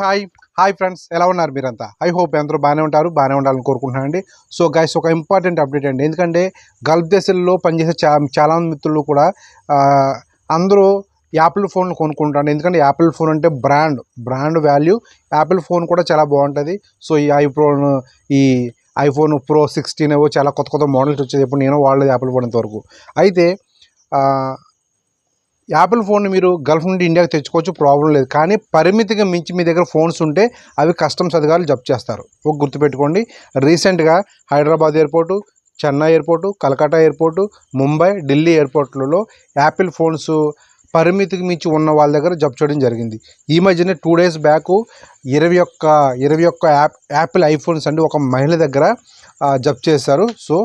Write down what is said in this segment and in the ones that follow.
Hi hi friends. ఎలా ఉన్నారు మీరంతా? ఐ హోప్ అందరూ బాగానే ఉంటారు బాగానే ఉండాలని కోరుకుంటున్నానండి. సో గైస్ ఒక ఇంపార్టెంట్ అప్డేట్ అండి. ఎందుకంటే గల్ఫ్ దేశాల్లో పనిచేసే చా చాలా మంది మిత్రులు కూడా అందరూ యాపిల్ ఫోన్లు కొనుక్కుంటాను ఎందుకంటే యాపిల్ ఫోన్ అంటే brand brand value. Apple phone కూడా చాలా బాగుంటుంది. సో ఈ ఐఫోన్ ఈ ఐఫోన్ ప్రో సిక్స్టీన్ ఏవో చాలా కొత్త కొత్త మోడల్స్ వచ్చేది ఇప్పుడు నేను వాడలేదు యాపిల్ ఫోన్ ఇంతవరకు అయితే యాపిల్ ఫోన్ మీరు గల్ఫ్ నుండి ఇండియాకి తెచ్చుకోవచ్చు ప్రాబ్లం లేదు. కానీ పరిమితిగా మించి మీ దగ్గర ఫోన్స్ ఉంటే అవి కస్టమ్స్ అధికారులు జప్తు చేస్తారు. ఒక గుర్తుపెట్టుకోండి రీసెంట్గా Hyderabad airport Chennai airport Calcutta airport Mumbai Delhi ఎయిర్పోర్ట్లలో Apple phones పరిమితికి మించి ఉన్న వాళ్ళ దగ్గర జప్తు చేయడం జరిగింది. ఈ మధ్యనే టూ డేస్ బ్యాక్ ఇరవై ఒక్క ఇరవై ఒక్క యాప్ యాపిల్ ఐఫోన్స్ అండి ఒక మహిళ దగ్గర జప్తు చేశారు. సో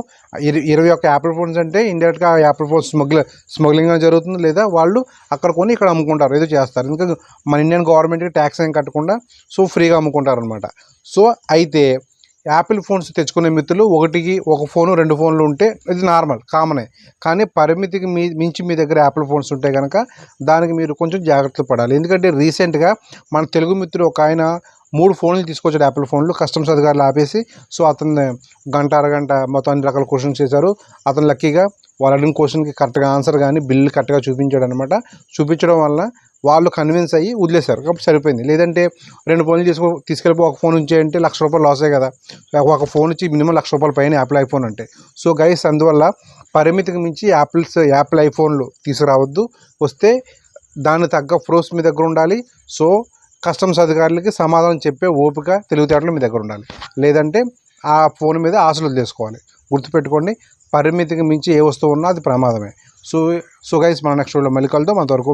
ఇరవై ఒక్క యాపిల్ ఫోన్స్ అంటే ఇండైరెక్ట్గా యాపిల్ ఫోన్స్ స్మగ్ల స్మగ్లింగ్ జరుగుతుంది లేదా వాళ్ళు అక్కడ కొని ఇక్కడ అమ్ముకుంటారు. ఏదో చేస్తారు. ఎందుకంటే మన ఇండియన్ గవర్నమెంట్కి ట్యాక్స్ ఏం కట్టకుండా సో ఫ్రీగా అమ్ముకుంటారు అనమాట సో అయితే యాపిల్ ఫోన్స్ తెచ్చుకునే మిత్రులు ఒకటికి ఒక ఫోను రెండు ఫోన్లు ఉంటే ఇది నార్మల్ కామనే. కానీ పరిమితికి మీ మించి మీ దగ్గర యాపిల్ ఫోన్స్ ఉంటే కనుక దానికి మీరు కొంచెం జాగ్రత్తలు పడాలి. ఎందుకంటే రీసెంట్గా మన తెలుగు మిత్రుడు ఒక ఆయన మూడు ఫోన్లు తీసుకొచ్చాడు యాపిల్ ఫోన్లు కస్టమ్స్ అధికారులు ఆపేసి సో అతన్ని గంట అరగంట మొత్తం అన్ని రకాల క్వశ్చన్స్ చేశారు. అతను లక్కీగా వాళ్ళు అడిగిన క్వశ్చన్కి కరెక్ట్గా ఆన్సర్ కానీ బిల్లు కరెక్ట్గా చూపించాడు అనమాట చూపించడం వల్ల వాళ్ళు కన్విన్స్ అయ్యి వదిలేశారు. కాబట్టి సరిపోయింది. లేదంటే రెండు ఫోన్లు తీసుకో తీసుకెళ్ళిపో ఒక ఫోన్ ఉంచేయంటే లక్ష రూపాయలు లాసే కదా. ఒక ఫోన్ ఇచ్చి మినిమం లక్ష రూపాయల పైన యాపిల్ ఐఫోన్ అంటే. సో గైస్ అందువల్ల పరిమితికి మించి యాపిల్స్ యాపిల్ ఐఫోన్లు తీసుకురావద్దు. వస్తే దాన్ని తగ్గ ఫ్రోస్ మీ దగ్గర ఉండాలి. సో కస్టమ్స్ అధికారులకి సమాధానం చెప్పే ఓపిక తెలివితేటలు మీ దగ్గర ఉండాలి. లేదంటే ఆ ఫోన్ మీద ఆశలు వదిలేసుకోవాలి. గుర్తుపెట్టుకోండి పరిమితికి మించి ఏ వస్తువు ఉన్నా అది ప్రమాదమే. సో సో గైస్ మన నెక్స్ట్ వీడియో మళ్ళీ కలుద్దాం. అంతవరకు